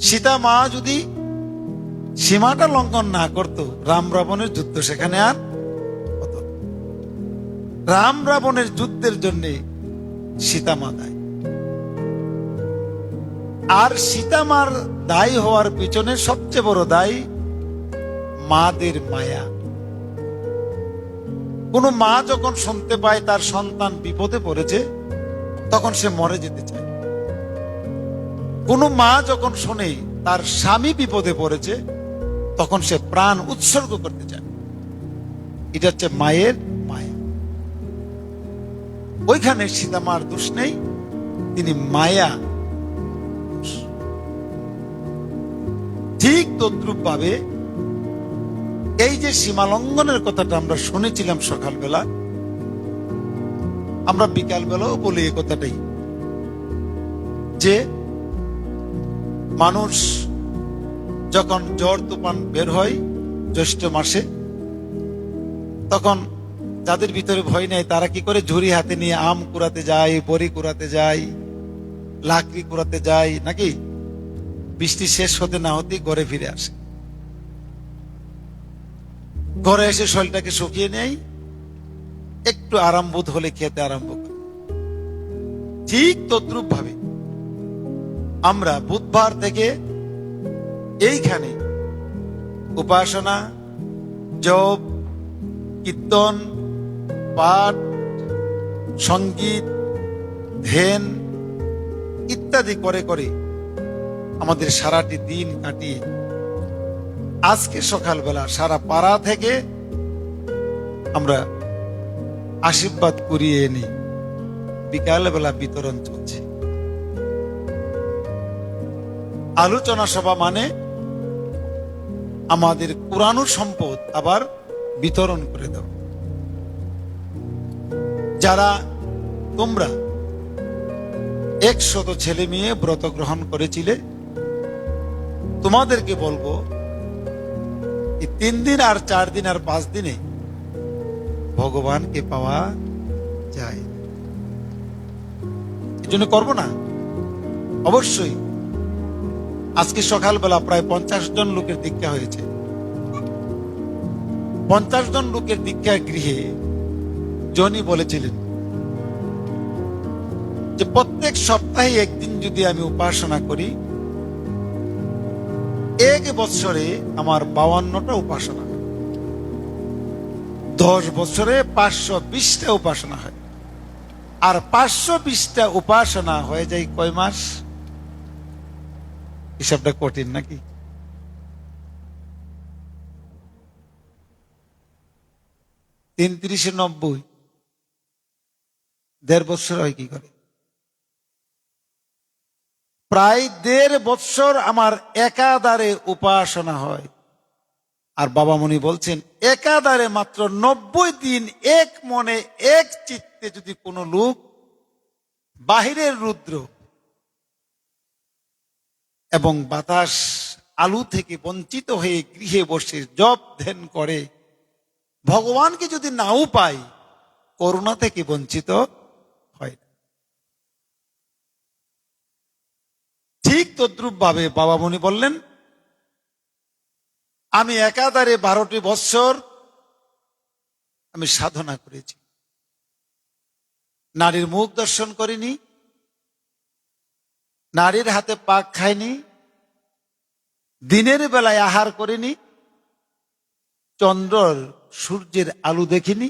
সীতা মা যদি সীমাটা লঙ্ঘন না করত, রাম রাবণের যুদ্ধ সেখানে আর রাম রাবণের যুদ্ধের জন্য সীতামা দায়। আর সীতামার দায়ী হওয়ার পিছনে সবচেয়ে বড় দায়ী মাদের মায়া। কোন মা যখন শুনতে পায় তার সন্তান বিপদে পড়েছে, তখন সে মরে যেতে চায়। কোন মা যখন শোনে তার স্বামী বিপদে পড়েছে, তখন সে প্রাণ উৎসর্গ করতে চায়। এটা হচ্ছে মায়ের মায়া। ওইখানে সীতামার দোষ নেই, তিনি মায়া ঠিক তদ্রুপ ভাবে এই যে সীমালঙ্ঘনের কথাটা আমরা শুনেছিলাম সকালবেলা, আমরা বিকালবেলাও বলি এই কথাটাই, যে মানুষ যখন ঝড় তুফান বের হয় জ্যৈষ্ঠ মাসে, তখন যাদের ভিতরে ভয় নেই, তারা কি করে? ঝুড়ি হাতে নিয়ে আম কুড়াতে যায়, বড়ি কুড়াতে যায়, লাকড়ি কুড়াতে যায়, নাকি? বৃষ্টি শেষ হতে না হতেই ঘরে ফিরে আসে। ঘরে এসে শরীরটাকে শুকিয়ে নেই একটু আরাম বোধ হলে খেতে আরম্ভ করে। ঠিক তদ্রুপ ভাবে আমরা বুধবার থেকে এইখানে উপাসনা, জপ, কীর্তন, পাঠ, সংগীত, ধ্যান ইত্যাদি করে করে আমাদের সারাটি দিন কাটিয়ে আজকে সকালবেলা সারা পাড়া থেকে আমরা আশীর্বাদ করিয়ে এনে বিকালবেলা বিতরণ চলছে আলোচনা সভা মানে আমাদের পুরানো সম্পদ আবার বিতরণ করে দাও যারা তোমরা একশত ছেলে মেয়ে ব্রত গ্রহণ করেছিলে, তোমাদেরকে বলব তিন দিন আর চার দিন আর পাঁচ দিনে ভগবানকে পাওয়া যায় এজন্য জন্য করব না। অবশ্যই আজকে সকালবেলা প্রায় পঞ্চাশ জন লোকের দীক্ষা হয়েছে। পঞ্চাশ জন লোকের দীক্ষা গৃহে জনি বলেছিলেন যে প্রত্যেক সপ্তাহে একদিন যদি আমি উপাসনা করি, এক বছরে আমার বাউান্নটা উপাসনা দশ বছরে পাঁচশো বিশটা উপাসনা হয়। আর পাঁচশো বিশটা উপাসনা হয়ে যায় কয় মাস? হিসাবটা কঠিন নাকি? তিন তিরিশে নব্বই। দেড় বছর হয় কি করে? প্রায় দেড় বৎসর আমার একাধারে উপাসনা হয়। আর বাবা মনি বলছেন, একাধারে মাত্র নব্বই দিন এক মনে এক চিত্তে যদি কোনো লোক বাহিরের রুদ্র এবং বাতাস আলু থেকে বঞ্চিত হয়ে গৃহে বসে জপ ধ্যান করে। ভগবানকে যদি নাও পাই, করুণা থেকে বঞ্চিত হয় না। ঠিক তদ্রুপ ভাবে বাবামণি বললেন, আমি একাধারে বারোটি বৎসর আমি সাধনা করেছি। নারীর মুখ দর্শন করিনি নারীর হাতে পাক খাইনি, দিনের বেলায় আহার করিনি, চন্দ্রর সূর্যের আলো দেখিনি।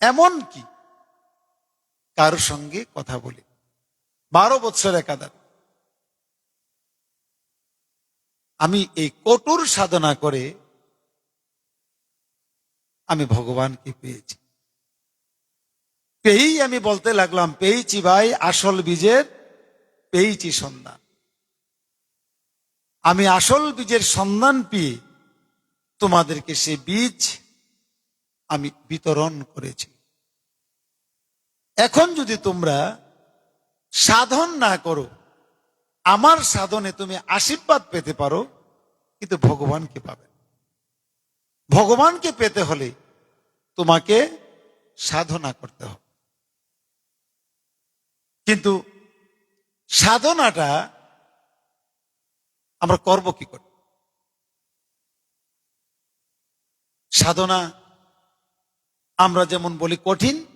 এমন কি কারোর সঙ্গে কথা বলি। বারো বছর একাধার আমি এই কঠোর সাধনা করে আমি ভগবানকে পেয়েছি। পেয়েই আমি বলতে লাগলাম, পেয়েছি ভাই আসল বীজের পেয়েছি সন্ধান। আমি আসল বীজের সন্ধান পেয়ে তোমাদেরকে সে বীজ আমি বিতরণ করেছি। এখন যদি তোমরা সাধন না করো, আমার সাধনে তুমি আশীর্বাদ পেতে পারো, কিন্তু ভগবানকে পাবে। ভগবানকে পেতে হলে তোমাকে সাধনা করতে হবে। কিন্তু সাধনাটা আমরা করব কি করে? সাধনা আমরা যেমন বলি কঠিন,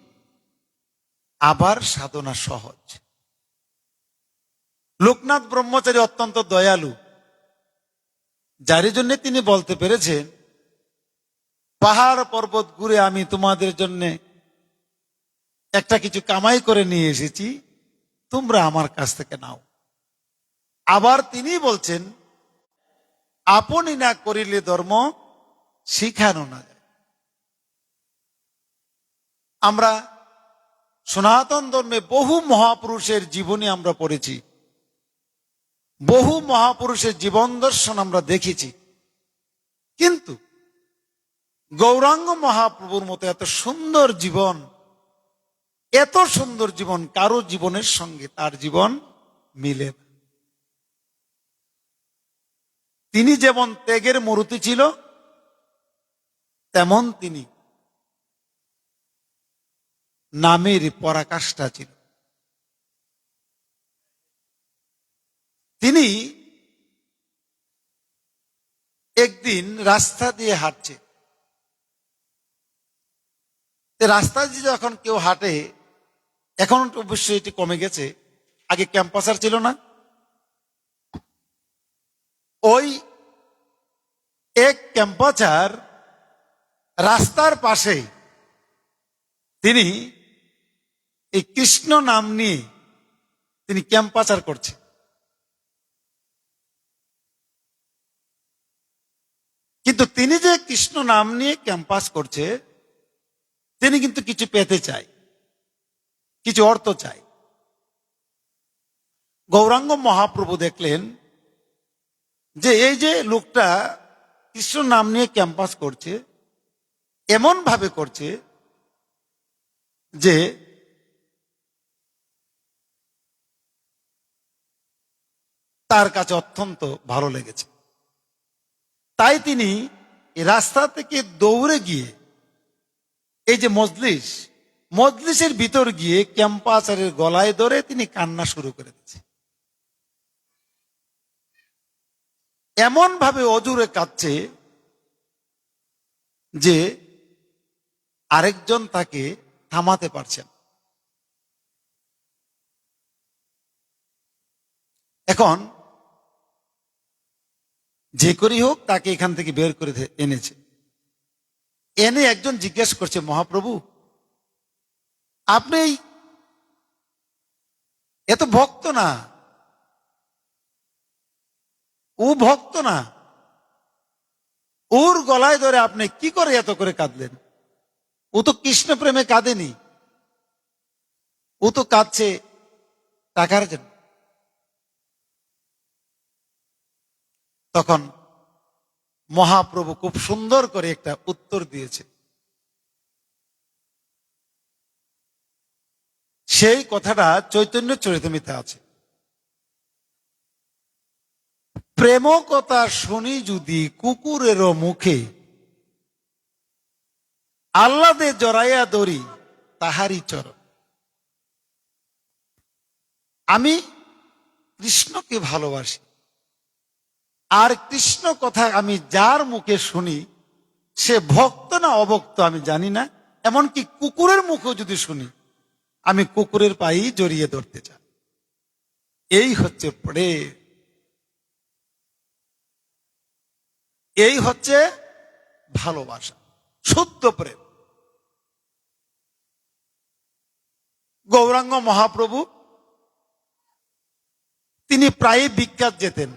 আবার সাধনা সহজ। লোকনাথ ব্রহ্মচারী অত্যন্ত দয়ালু। যার জন্য তিনি বলতে পেরেছেন, পাহাড় পর্বত ঘুরে আমি তোমাদের জন্য একটা কিছু কামাই করে নিয়ে এসেছি তোমরা আমার কাছ থেকে নাও। আবার তিনি বলছেন, আপনি না করিলে ধর্ম শিখানো না যায়। আমরা সনাতন ধর্মে বহু মহাপুরুষের জীবনী আমরা পড়েছি। বহু মহাপুরুষের জীবন দর্শন আমরা দেখেছি। কিন্তু গৌরাঙ্গ মহাপ্রভুর মতো এত সুন্দর জীবন এত সুন্দর জীবন কারও জীবনের সঙ্গে তার জীবন মিলে। তিনি যেমন ত্যাগের মরুতি ছিল, তেমন তিনি নামের পরাকাষ্ঠা ছিল তিনি একদিন রাস্তা দিয়ে হাঁটছে রাস্তা দিয়ে যখন কেউ হাঁটে এখন অবশ্যই এটি কমে গেছে। আগে ক্যাম্পাসার ছিল না। ওই এক ক্যাম্পাসার রাস্তার পাশে তিনি এই কৃষ্ণ নাম নিয়ে তিনি ক্যাম্পাচার করছে। কিন্তু তিনি যে কৃষ্ণ নাম নিয়ে ক্যাম্পাস করছে, তিনি কিন্তু কিছু পেতে চায়। কিছু অর্থ চাই। গৌরাঙ্গ মহাপ্রভু দেখলেন যে এই যে লোকটা কৃষ্ণ নাম নিয়ে ক্যাম্পাস করছে এমন ভাবে করছে যে তার কাছে অত্যন্ত ভালো লেগেছে। তাই তিনি রাস্তা থেকে দৌড়ে গিয়ে এই যে মজলিস মজলিসের ভিতর গিয়ে ক্যাম্পাসারের গলায় ধরে তিনি কান্না শুরু করে দিচ্ছে এমন ভাবে অজুরে কাঁদছে যে আরেকজন তাকে থামাতে পারছেন এখন যে করেই হোক তাকে এখান থেকে বের করে এনেছে। এনে একজন জিজ্ঞেস করছে, মহাপ্রভু আপনি এত ভক্ত না। ও ভক্ত না। ওর গলায় ধরে আপনি কি করে এত করে কাঁদলেন? ও তো কৃষ্ণ প্রেমে কাঁদেনি। ও তো কাঁদছে টাকার জন্য। তখন মহাপ্রভু খুব সুন্দর করে একটা উত্তর দিয়েছে সেই কথাটা চৈতন্য চরিতমিতে আছে। প্রেম কথা শুনি যদি কুকুরেরও মুখে আল্লাদে জড়াইয়া দড়ি তাহারই চরণ। আমি কৃষ্ণকে ভালোবাসি। আর কৃষ্ণ কথা আমি যার মুখে শুনি, সে ভক্ত না অভক্ত আমি জানি না, এমনকি কুকুরের মুখেও যদি শুনি আমি কুকুরের পায়েই জড়িয়ে ধরতে চাই। এই হচ্ছে প্রেম। এই হচ্ছে ভালোবাসা, শুদ্ধ প্রেম। গৌরাঙ্গ মহাপ্রভু, তিনি প্রায়ই বিখ্যাত যেতেন।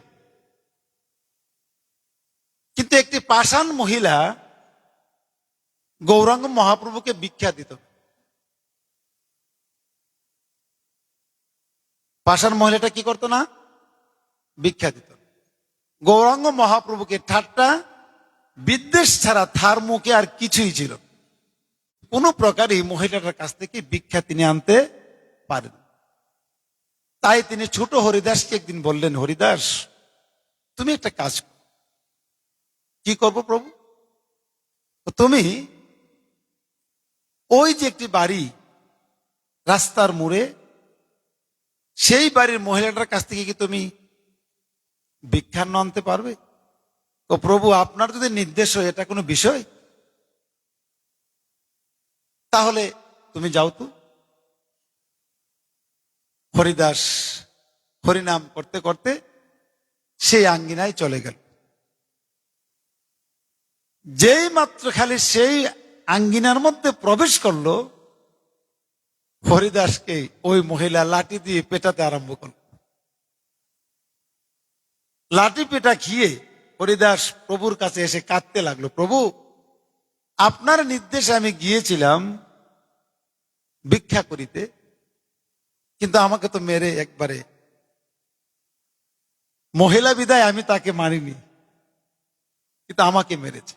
কিন্তু একটি পাষাণ মহিলা গৌরাঙ্গ মহাপ্রভুকে ভিক্ষা দিত। পাষাণ মহিলাটা কি করতো না? দিত। গৌরাঙ্গ মহাপ্রভুকে ঠাট্টা, বিদ্বেষ ছাড়া তার মুখে আর কিছুই ছিল। কোনো প্রকারই মহিলাটার কাছ থেকে ভিক্ষা তিনি আনতে পারেন তাই তিনি ছোট হরিদাসকে একদিন বললেন, হরিদাস, তুমি একটা কাজ কি করব প্রভু? তুমি ওই যে একটি বাড়ি রাস্তার মোড়ে সেই বাড়ির মহিলাটার কাছ থেকে কি তুমি ভিক্ষান্ন আনতে পারবে? ও প্রভু, আপনার যদি নির্দেশ হয়, এটা কোনো বিষয়? তাহলে তুমি যাও তো। হরিদাস হরিনাম করতে করতে সেই আঙ্গিনায় চলে গেল। যেই মাত্র খালি সেই আঙ্গিনার মধ্যে প্রবেশ করল হরিদাসকে ওই মহিলা লাঠি দিয়ে পেটাতে আরম্ভ করল। লাঠি পেটা খেয়ে হরিদাস প্রভুর কাছে এসে কাঁদতে লাগল। প্রভু, আপনার নির্দেশে আমি গিয়েছিলাম ভিক্ষা করিতে, কিন্তু আমাকে তো মেরে একবারে। মহিলা বিদায় আমি তাকে মারিনি, কিন্তু আমাকে মেরেছে।